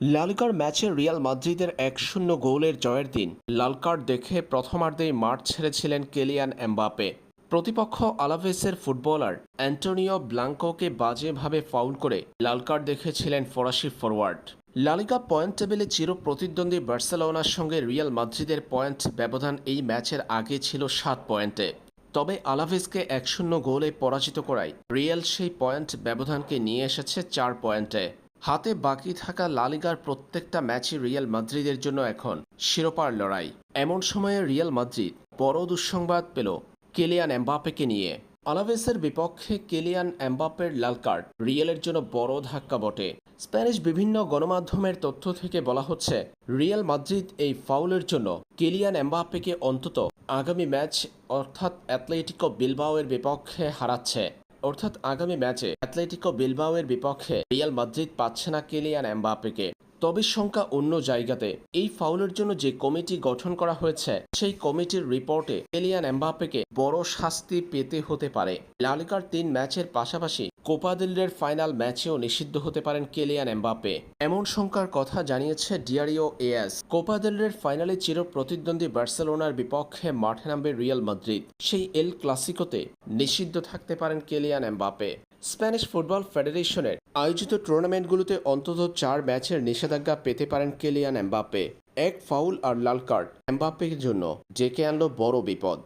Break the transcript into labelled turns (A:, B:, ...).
A: লালিগার ম্যাচে রিয়াল মাদ্রিদের এক শূন্য গোলের জয়ের দিন। লাল কার্ড দেখে প্রথমার্ধেই মাঠ ছেড়েছিলেন কেলিয়ান এমবাপে প্রতিপক্ষ আলাভেসের ফুটবলার অ্যান্টোনিও ব্লাঙ্কোকে বাজেভাবে ফাউল করে লাল কার্ড দেখেছিলেন ফরাসি ফরওয়ার্ড লালিগা পয়েন্ট টেবিলে চির প্রতিদ্বন্দ্বী বার্সেলোনার সঙ্গে রিয়াল মাদ্রিদের পয়েন্ট ব্যবধান এই ম্যাচের আগে ছিল সাত পয়েন্টে। তবে আলাভেসকে এক শূন্য গোলে পরাজিত করায় রিয়াল সেই পয়েন্ট ব্যবধানকে নিয়ে এসেছে চার পয়েন্টে। হাতে বাকি থাকা লালিগার প্রত্যেকটা ম্যাচই রিয়াল মাদ্রিদের জন্য এখন শিরোপার লড়াই। এমন সময়ে রিয়াল মাদ্রিদ বড় দুঃসংবাদ পেল কেলিয়ান এমবাপেকে নিয়ে। আলাভেসের বিপক্ষে কেলিয়ান এমবাপের লাল কার্ড রিয়ালের জন্য বড় ধাক্কা বটে। স্প্যানিশ বিভিন্ন গণমাধ্যমের তথ্য থেকে বলা হচ্ছে, রিয়াল মাদ্রিদ এই ফাউলের জন্য কেলিয়ান এমবাপেকে অন্তত আগামী ম্যাচ অর্থাৎ অ্যাথলেটিকো বিলবাওয়ের বিপক্ষে হারাচ্ছে। অর্থাৎ আগামী ম্যাচে অ্যাথলেটিকো বিলবাওয়ের বিপক্ষে রিয়াল মাদ্রিদ পাচ্ছে না কেলিয়ান এমবাপেকে তবে সংখ্যা অন্য জায়গাতে। এই ফাউলের জন্য যে কমিটি গঠন করা হয়েছে, সেই কমিটির রিপোর্টে এলিয়ান এমবাপেকে বড় শাস্তি পেতে হতে পারে। লালিকার তিন ম্যাচের পাশাপাশি কোপা দিল্লের ফাইনাল ম্যাচেও নিষিদ্ধ হতে পারেন কেলিয়ান এমবাপে এমন শঙ্কার কথা জানিয়েছে ডিয়ারিও এএস কোপা দিল্লের ফাইনালে চির প্রতিদ্বন্দ্বী বার্সেলোনার বিপক্ষে মাঠে নামবে রিয়াল মাদ্রিদ। সেই এল ক্লাসিকোতে নিষিদ্ধ থাকতে পারেন কেলিয়ান এমবাপে স্প্যানিশ ফুটবল ফেডারেশনের আয়োজিত টুর্নামেন্টগুলোতে অন্তত চার ম্যাচের নিষেধাজ্ঞা পেতে পারেন কেলিয়ান এমবাপে এক ফাউল আর লাল কার্ড এমবাপ্পের জন্য ডেকে আনলো বড় বিপদ।